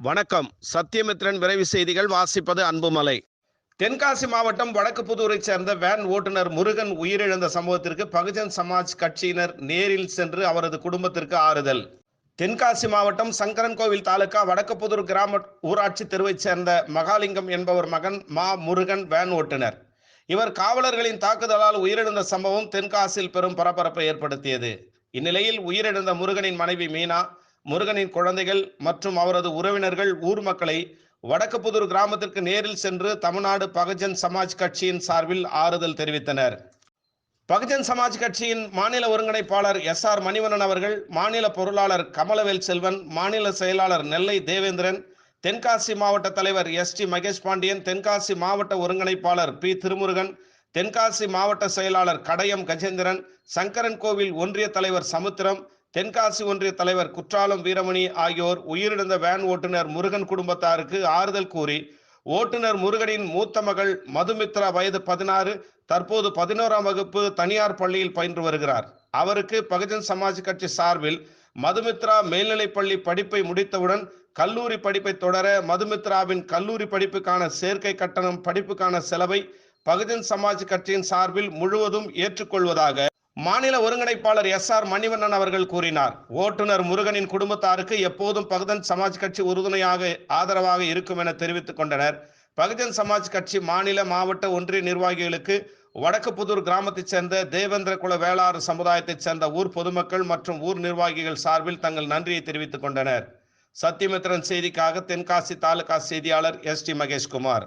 வணக்கம். சத்தியமித்ரன் விரைவு செய்திகள். வாசிப்பது அன்புமலை. தென்காசி மாவட்டம் வடக்கு புதூரைச் சேர்ந்த வேன் ஓட்டுநர் முருகன் உயிரிழந்த சம்பவத்திற்கு பகுஜன் சமாஜ் கட்சியினர் நேரில் சென்று அவரது குடும்பத்திற்கு ஆறுதல். தென்காசி மாவட்டம் சங்கரன்கோவில் தாலுகா வடக்குப்புதூர் கிராம ஊராட்சி தெருவைச் சேர்ந்த மகாலிங்கம் என்பவர் மகன் மா முருகன் வேன் ஓட்டுநர். இவர் காவலர்களின் தாக்குதலால் உயிரிழந்த சம்பவம் தென்காசியில் பெரும் பரபரப்பை ஏற்படுத்தியது. இந்நிலையில் உயிரிழந்த முருகனின் மனைவி மீனா முருகனின் குழந்தைகள் மற்றும் அவரது உறவினர்கள் ஊர் மக்களை வடக்குப்புதூர் கிராமத்திற்கு நேரில் சென்று தமிழ்நாடு பகுஜன் சமாஜ் கட்சியின் சார்பில் ஆறுதல் தெரிவித்தனர். பகுஜன் சமாஜ் கட்சியின் மாநில ஒருங்கிணைப்பாளர் எஸ் ஆர் மணிவண்ணன் அவர்கள் மாநில பொருளாளர் கமலவேல் செல்வன் மாநில செயலாளர் நெல்லை தேவேந்திரன் தென்காசி மாவட்ட தலைவர் எஸ் டி மகேஷ் பாண்டியன் தென்காசி மாவட்ட ஒருங்கிணைப்பாளர் பி திருமுருகன் தென்காசி மாவட்ட செயலாளர் கடையம் கஜேந்திரன் சங்கரன் கோவில் ஒன்றிய தலைவர் சமுத்திரம் தென்காசி ஒன்றிய தலைவர் குற்றாலம் வீரமணி ஆகியோர் உயிரிழந்த வேன் ஓட்டுநர் முருகன் குடும்பத்தாருக்கு ஆறுதல் கூறி ஓட்டுநர் முருகனின் மூத்த மகள் மதுமித்ரா வயது பதினாறு தற்போது பதினோராம் வகுப்பு தனியார் பள்ளியில் பயின்று வருகிறார். அவருக்கு பகுஜன் சமாஜ் கட்சி சார்பில் மதுமித்ரா மேல்நிலைப்பள்ளி படிப்பை முடித்தவுடன் கல்லூரி படிப்பை தொடர மதுமித்ராவின் கல்லூரி படிப்புக்கான சேர்க்கை கட்டணம் படிப்புக்கான செலவை பகுஜன் சமாஜ் கட்சியின் சார்பில் முழுவதும் ஏற்றுக்கொள்வதாக மாநில ஒருங்கிணைப்பாளர் எஸ் ஆர் மணிவண்ணன் அவர்கள் கூறினார் ஓட்டுநர் முருகனின் குடும்பத்தாருக்கு எப்போதும் பகுஜன் சமாஜ் கட்சி உறுதுணையாக ஆதரவாக இருக்கும் என தெரிவித்துக் கொண்டனர். பகுஜன் சமாஜ் கட்சி மாநில மாவட்ட ஒன்றிய நிர்வாகிகளுக்கு வடக்கு புதூர் கிராமத்தைச் சேர்ந்த தேவேந்திர குல வேளாறு சமுதாயத்தைச் சேர்ந்த ஊர் பொதுமக்கள் மற்றும் ஊர் நிர்வாகிகள் சார்பில் தங்கள் நன்றியை தெரிவித்துக் கொண்டனர். சத்தியமித்ரன் செய்திக்காக தென்காசி தாலுகா செய்தியாளர் எஸ் டி மகேஷ்குமார்.